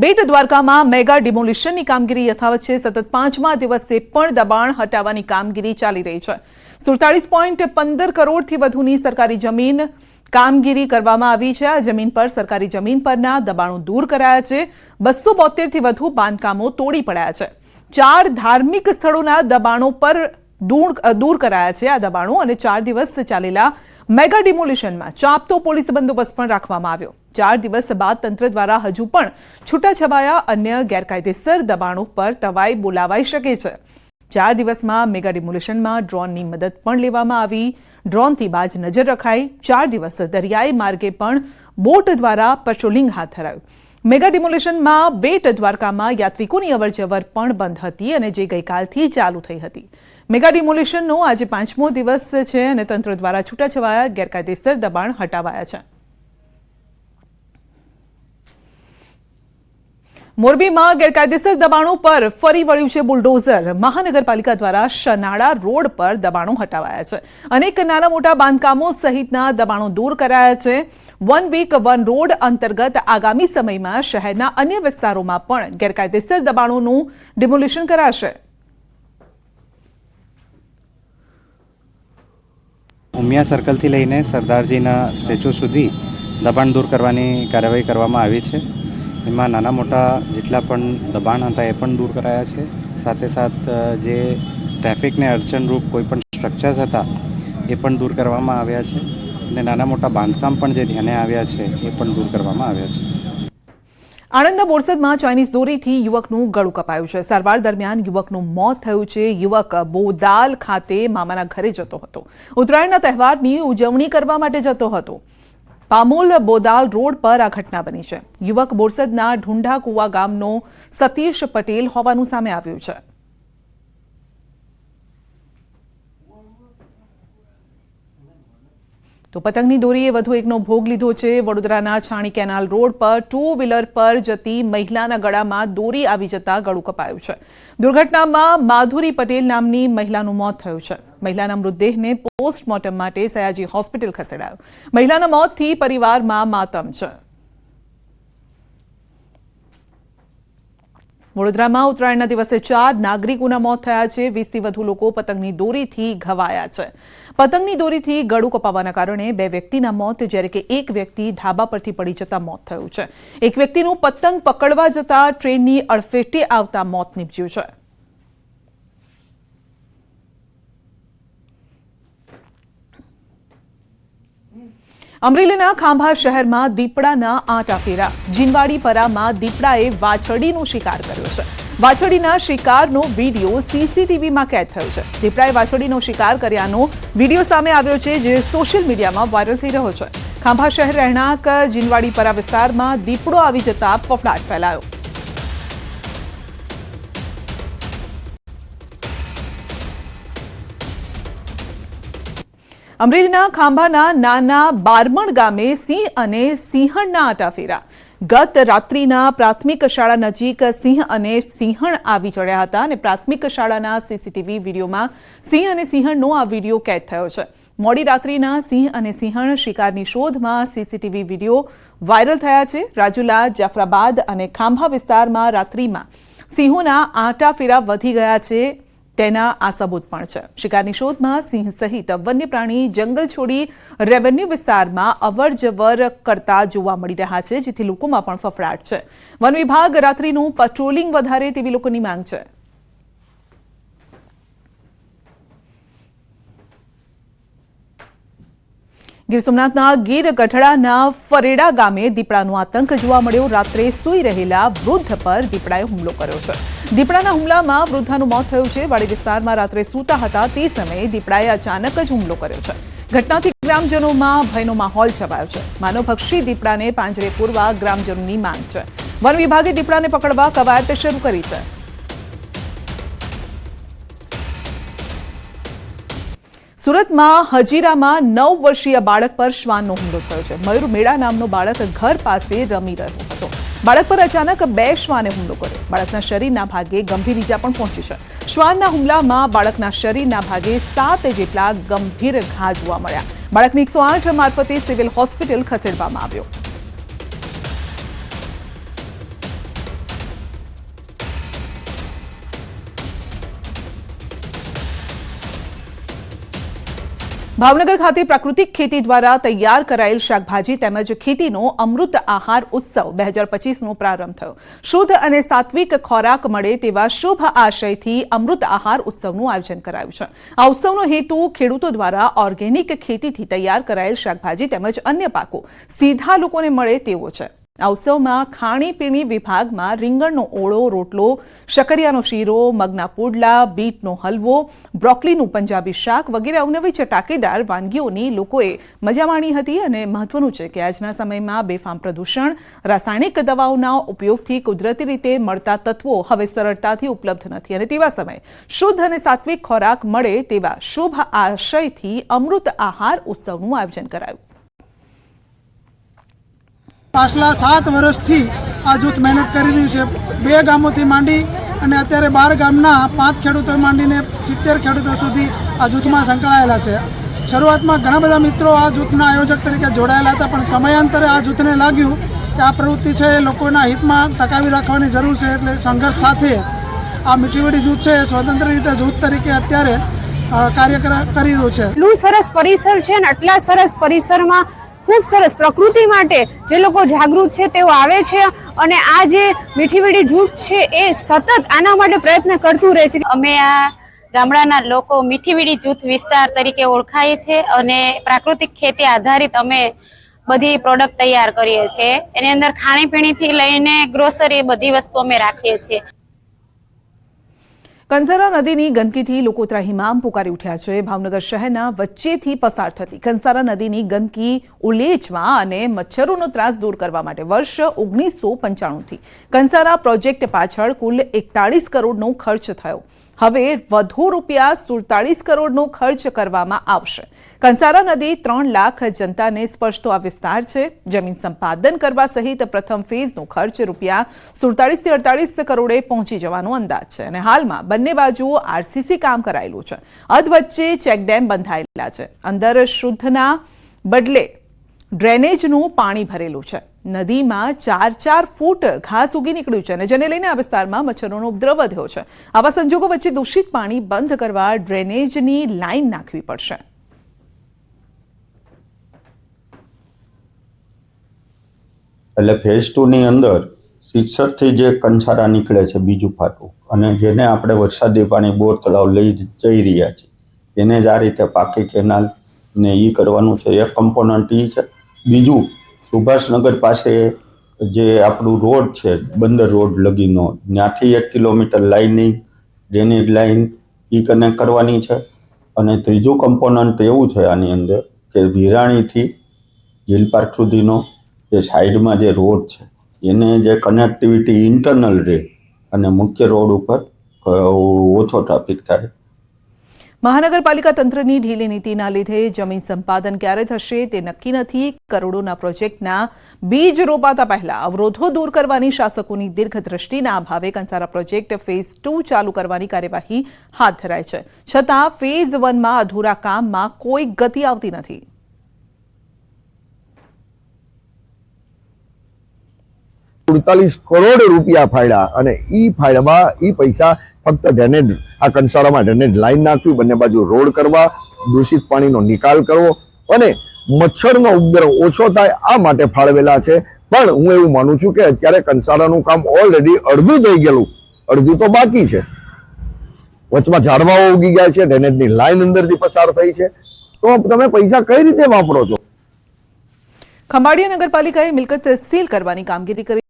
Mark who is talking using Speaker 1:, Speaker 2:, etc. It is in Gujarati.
Speaker 1: બેટ દ્વારકામાં મેગા ડિમોલિશનની કામગીરી યથાવત છે. સતત પાંચમા દિવસે પણ દબાણ હટાવવાની કામગીરી ચાલી રહી છે. સુડતાલીસ પોઈન્ટ પંદર કરોડથી વધુની સરકારી જમીન કામગીરી કરવામાં આવી છે. આ જમીન પર સરકારી જમીન પરના દબાણો દૂર કરાયા છે. બસો બોતેરથી વધુ બાંધકામો તોડી પડ્યા છે. ચાર ધાર્મિક સ્થળોના દબાણો પર દૂર દૂર કરાયા છે આ દબાણો અને ચાર દિવસ ચાલેલા મેગા ડિમોલિશનમાં ચાપતો પોલીસ બંદોબસ્ત પણ રાખવામાં આવ્યો. ચાર દિવસ બાદ તંત્ર દ્વારા હજુ પણ છૂટાછવાયા અન્ય ગેરકાયદેસર દબાણો પર તવાઈ બોલાવાઈ શકે છે. ચાર દિવસમાં મેગા ડિમોલેશનમાં ડ્રોનની મદદ પણ લેવામાં આવી. ડ્રોનથી બાજ નજર રખાઈ. ચાર દિવસ દરિયાઈ માર્ગે પણ બોટ દ્વારા પેટ્રોલિંગ હાથ ધરાયું. મેગા ડિમોલેશનમાં બેટ દ્વારકામાં યાત્રિકોની અવરજવર પણ બંધ હતી અને જે ગઈકાલથી ચાલુ થઈ હતી. મેગા ડિમોલેશનનો આજે પાંચમો દિવસ છે અને તંત્ર દ્વારા છૂટાછવાયા ગેરકાયદેસર દબાણ હટાવાયા છે. મોરબીમાં ગેરકાયદેસર દબાણો પર ફરી વળ્યું છે બુલડોઝર. મહાનગરપાલિકા દ્વારા શનાળા રોડ પર દબાણો હટાવાયા છે. અનેક નાના મોટા બાંધકામો સહિતના દબાણો દૂર કરાયા છે. વન વીક વન રોડ અંતર્ગત આગામી સમયમાં શહેરના અન્ય વિસ્તારોમાં પણ ગેરકાયદેસર દબાણોનું ડિમોલિશન કરાશે.
Speaker 2: ઉમિયા સર્કલથી લઈને સરદારજીના સ્ટેચ્યુ સુધી દબાણ દૂર કરવાની કાર્યવાહી કરવામાં આવી છે. એમાં નાના મોટા જેટલા પણ દબાણ હતા એ પણ દૂર કરાયા છે. સાથે સાથ જે ટ્રાફિકને અડચણરૂપ કોઈ પણ સ્ટ્રક્ચર્સ હતા એ પણ દૂર કરવામાં આવ્યા છે. અને નાના મોટા બાંધકામ પણ જે ધ્યાને આવ્યા છે એ પણ દૂર કરવામાં આવ્યા છે.
Speaker 1: આણંદના બોરસદમાં ચાઇનીઝ દોરીથી યુવકનું ગળું કપાયું છે. સારવાર દરમિયાન યુવકનું મોત થયું છે. યુવક બોદાલ ખાતે મામાના ઘરે જતો હતો. ઉત્તરાયણના તહેવારની ઉજવણી કરવા માટે જતો હતો. પામોલ બોદાલ રોડ પર આ ઘટના બની છે. યુવક બોરસદના ઢુંઢા કુવા ગામનો સતીશ પટેલ હોવાનું સામે આવ્યું છે. તો પતંગની દોરીએ વધુ એકનો ભોગ લીધો છે. વડોદરાના છાણી કેનાલ રોડ પર ટુ વ્હીલર પર જતી મહિલાના ગળામાં દોરી આવી જતા ગળું કપાયું છે. દુર્ઘટનામાં માધુરી પટેલ નામની મહિલાનું મોત થયું છે. મહિલાના મૃતદેહને પોસ્ટમોર્ટમ માટે સયાજી હોસ્પિટલ ખસેડાયો. મહિલાના મોતથી પરિવારમાં માતમ છે. વડોદરામાં ઉત્તરાયણના દિવસે ચાર નાગરિકોના મોત થયા છે. વીસથી વધુ લોકો પતંગની દોરીથી ઘવાયા છે. પતંગની દોરીથી ગળું કપાવાના કારણે બે વ્યક્તિના મોત, જ્યારે કે એક વ્યક્તિ ધાબા પરથી પડી જતા મોત થયું છે. એક વ્યક્તિનું પતંગ પકડવા જતા ટ્રેનની અડફેટે આવતા મોત નીપજ્યું છે. અમરેલીના ખાંભા શહેરમાં દીપડાના આંટા ફેરા. જીનવાડી પરામાં દીપડાએ વાછડીનો શિકાર કર્યો છે. વાછડીના શિકારનો વીડિયો સીસીટીવીમાં કેદ થયો છે. દીપડાએ વાછડીનો શિકાર કર્યાનો વીડિયો સામે આવ્યો છે, જે સોશિયલ મીડિયામાં વાયરલ થઈ રહ્યો છે. ખાંભા શહેર રહેણાંક જીનવાડી પરા વિસ્તારમાં દીપડો આવી જતા ફફડાટ ફેલાયો. અમરેલીના ખાંભાના નાના બારમણ ગામે સિંહ અને સિંહણના આટાફેરા ગત રાત્રિના પ્રાથમિક શાળા નજીક સિંહ અને સિંહણ આવી ચડ્યા હતા અને પ્રાથમિક શાળાના સીસીટીવી વિડીયોમાં સિંહ અને સિંહણનો આ વીડિયો કેદ થયો છે. મોડી રાત્રિના સિંહ અને સિંહણ શિકારની શોધમાં સીસીટીવી વીડિયો વાયરલ થયા છે. રાજુલા, જાફરાબાદ અને ખાંભા વિસ્તારમાં રાત્રિમાં સિંહોના આંટાફેરા વધી ગયા છે. તેના આ સબૂત પણ છે. શિકારની શોધમાં સિંહ સહિત વન્ય પ્રાણી જંગલ છોડી રેવન્યુ વિસ્તારમાં અવર જવર કરતા જોવા મળી રહ્યા છે, જેથી લોકોમાં પણ ફફડાટ છે. વન વિભાગ રાત્રિનું પેટ્રોલિંગ વધારે તેવી લોકોની માંગ છે. ગીર સોમનાથના ગીર ગઢડાના ફરેડા ગામે દીપડાનો આતંક જોવા મળ્યો. રાત્રે સૂઈ રહેલા વૃદ્ધ પર દીપડાએ હુમલો કર્યો છે. દીપડાના હુમલામાં વૃદ્ધાનું મોત થયું છે. વાડી વિસ્તારમાં રાત્રે સૂતા હતા તે સમયે દીપડાએ અચાનક જ હુમલો કર્યો છે. ઘટનાથી ગ્રામજનોમાં ભયનો માહોલ છવાયો છે. માનવભક્ષી દીપડાને પાંજરે પૂરવા ગ્રામજનોની માંગ છે. વન વિભાગે દીપડાને પકડવા કવાયત શરૂ કરી છે. સુરતમાં હજીરામાં નવ વર્ષીય બાળક પર શ્વાનનો હુમલો થયો છે. મયુર મેળા નામનો બાળક ઘર પાસે રમી રહ્યો હતો. બાળક પર અચાનક બે શ્વાને હુમલો કર્યો. બાળકના શરીરના ભાગે ગંભીર ઈજા પણ પહોંચી છે. શ્વાનના હુમલામાં બાળકના શરીરના ભાગે સાત જેટલા ગંભીર ઘા જોવા મળ્યા. બાળકને એકસો આઠ મારફતે સિવિલ હોસ્પિટલ ખસેડવામાં આવ્યો. ભાવનગર ખાતે પ્રાકૃતિક ખેતી દ્વારા તૈયાર કરાયેલ શાકભાજી તેમજ ખેતીનો અમૃત આહાર ઉત્સવ બે હજાર પચીસનો પ્રારંભ થયો. શુદ્ધ અને સાત્વિક ખોરાક મળે તેવા શુભ આશયથી અમૃત આહાર ઉત્સવનું આયોજન કરાયું છે. આ ઉત્સવનો હેતુ ખેડૂતો દ્વારા ઓર્ગેનિક ખેતીથી તૈયાર કરાયેલ શાકભાજી તેમજ અન્ય પાકો સીધા લોકોને મળે તેવો છે. આ ઉત્સવમાં ખાણીપીણી વિભાગમાં રીંગણનો ઓળો, રોટલો, શકરિયાનો શીરો, મગના પુડલા, બીટનો હલવો, બ્રોકલીનું પંજાબી શાક વગેરે અવનવી ચટાકેદાર વાનગીઓની લોકોએ મજા માણી હતી અને મહત્વનું છે કે આજના સમયમાં બેફામ પ્રદૂષણ, રાસાયણિક દવાઓના ઉપયોગથી કુદરતી રીતે મળતા તત્વો હવે સરળતાથી ઉપલબ્ધ નથી અને તેવા સમયે શુદ્ધ અને સાત્વિક ખોરાક મળે તેવા શુભ આશયથી અમૃત આહાર ઉત્સવનું આયોજન કરાયું.
Speaker 3: પાછલા સાત વર્ષથી આ જૂથ મહેનત કરી રહ્યું છે. બે ગામોથી માંડી અને અત્યારે બાર ગામના પાંચ ખેડૂતો માંડીને સિત્તેર ખેડૂતો સુધી આ જૂથમાં સંકળાયેલા છે. શરૂઆતમાં ઘણા બધા મિત્રો આ જૂથના આયોજક તરીકે જોડાયેલા હતા, પણ સમયાંતરે આ જૂથને લાગ્યું કે આ પ્રવૃત્તિ છે એ લોકોના હિતમાં ટકાવી રાખવાની જરૂર છે એટલે સંઘર્ષ સાથે આ મીઠીવડી જૂથ છે એ સ્વતંત્ર રીતે જૂથ તરીકે અત્યારે કાર્ય કરી રહ્યું છે.
Speaker 4: એટલું સરસ પરિસર છે ને આટલા સરસ પરિસરમાં ખૂબ સરસ પ્રકૃતિ માટે જે લોકો જાગૃત છે તેઓ આવે છે અને આ જે મીઠીવીડી જૂથ છે એ સતત આના માટે પ્રયત્ન કરતું રહે છે.
Speaker 5: અમે આ ગામડાના લોકો મીઠીવીડી જૂથ વિસ્તાર તરીકે ઓળખાય છે અને પ્રાકૃતિક ખેતી આધારિત અમે બધી પ્રોડક્ટ તૈયાર કરીએ છીએ. એની અંદર ખાણીપીણીથી લઈને ગ્રોસરી બધી વસ્તુ અમે રાખીએ છીએ.
Speaker 1: કંસારા નદીની ગંદકીથી લોકો ત્રાહિમામ પુકારી ઉઠ્યા છે. ભાવનગર શહેરના વચ્ચેથી પસાર થતી કંસારા નદીની ગંદકી ઉલેચવા અને મચ્છરોનો ત્રાસ દૂર કરવા માટે વર્ષ ઓગણીસો પંચાણુંથી. કંસારા પ્રોજેક્ટ પાછળ કુલ એકતાળીસ કરોડનો ખર્ચ થયો. હવે વધુ રૂપિયા સુડતાળીસ કરોડનો ખર્ચ કરવામાં આવશે. કંસારા નદી ત્રણ લાખ જનતાને સ્પર્શતો આ વિસ્તાર છે. જમીન સંપાદન કરવા સહિત પ્રથમ ફેઝનો ખર્ચ રૂપિયા સુડતાળીસથી અડતાળીસ કરોડે પહોંચી જવાનો અંદાજ છે અને હાલમાં બંને બાજુ આરસીસી કામ કરાયેલું છે. અધવચ્ચે ચેકડેમ બંધાયેલા છે. અંદર શુદ્ધના બદલે ડ્રેનેજનું પાણી ભરેલું છે. નદીમાં ચાર ચાર ફૂટ ઘાસ ઉગી નીકળ્યું છે અને જેને લઈને આ વિસ્તારમાં મચ્છરોનો ઉપદ્રવ વધ્યો છે. આવા સંજોગો વચ્ચે દૂષિત પાણી બંધ કરવા ડ્રેનેજની લાઇન નાખવી પડશે.
Speaker 6: એટલે ફેઝ ટુની અંદર સિક્સરથી જે કંસારા નીકળે છે બીજું ફાટું, અને જેને આપણે વરસાદી પાણી બોર તળાવ લઈ જઈ રહ્યા છીએ, એને જ આ રીતે પાકી કેનાલ ને એ કરવાનું છે. એક કમ્પોનન્ટ એ છે. બીજું સુભાષનગર પાસે જે આપણું રોડ છે, બંદર રોડ લગીનો, ત્યાંથી એક કિલોમીટર લાઇનિંગ ડ્રેનેજ લાઇન એ કનેક્ટ કરવાની છે. અને ત્રીજું કમ્પોનન્ટ એવું છે આની અંદર કે વિરાણીથી હિલ પાર્ક સુધીનો જે સાઈડમાં જે રોડ છે, એને જે કનેક્ટિવિટી ઇન્ટરનલ રહે અને મુખ્ય રોડ ઉપર ઓછો ટ્રાફિક થાય.
Speaker 1: મહાનગરપાલિકા તંત્રની ઢીલી નીતિના લીધે જમીન સંપાદન ક્યારે થશે તે નક્કી નથી. કરોડોના પ્રોજેક્ટના બીજ રોપાતા પહેલા અવરોધો દૂર કરવાની શાસકોની દીર્ઘદ્રષ્ટિના અભાવે કંસારા પ્રોજેક્ટ ફેઝ ટુ ચાલુ કરવાની કાર્યવાહી હાથ ધરાય છે. છતાં ફેઝ વનમાં અધૂરા કામમાં કોઈ ગતિ આવતી નથી.
Speaker 7: સુડતાલીસ કરોડ રૂપિયા ફાળ્યા અને એ ફાળવામાં એ પૈસા ફક્ત ડ્રેનેજ આ કંસારામાં ડ્રેનેજ લાઈન નાખવી બંને બાજુ રોડ કરવા, દૂષિત પાણીનો નિકાલ કરવો અને મચ્છરનો ઉપદ્રવ ઓછો થાય આ માટે ફાળવેલા છે. પણ હું એવું માનું છું કે અત્યારે કંસારાનું કામ ઓલરેડી અડધું થઈ ગયેલું. અડધું તો બાકી છે. વચમાં ઝાડવાઓ ઉગી ગયા છે ડ્રેનેજની લાઈન અંદરથી પસાર થઈ છે. તો તમે પૈસા કઈ રીતે વાપરો છો?
Speaker 1: ખંભાળિયા નગરપાલિકાએ મિલકત સીલ કરવાની કામગીરી કરી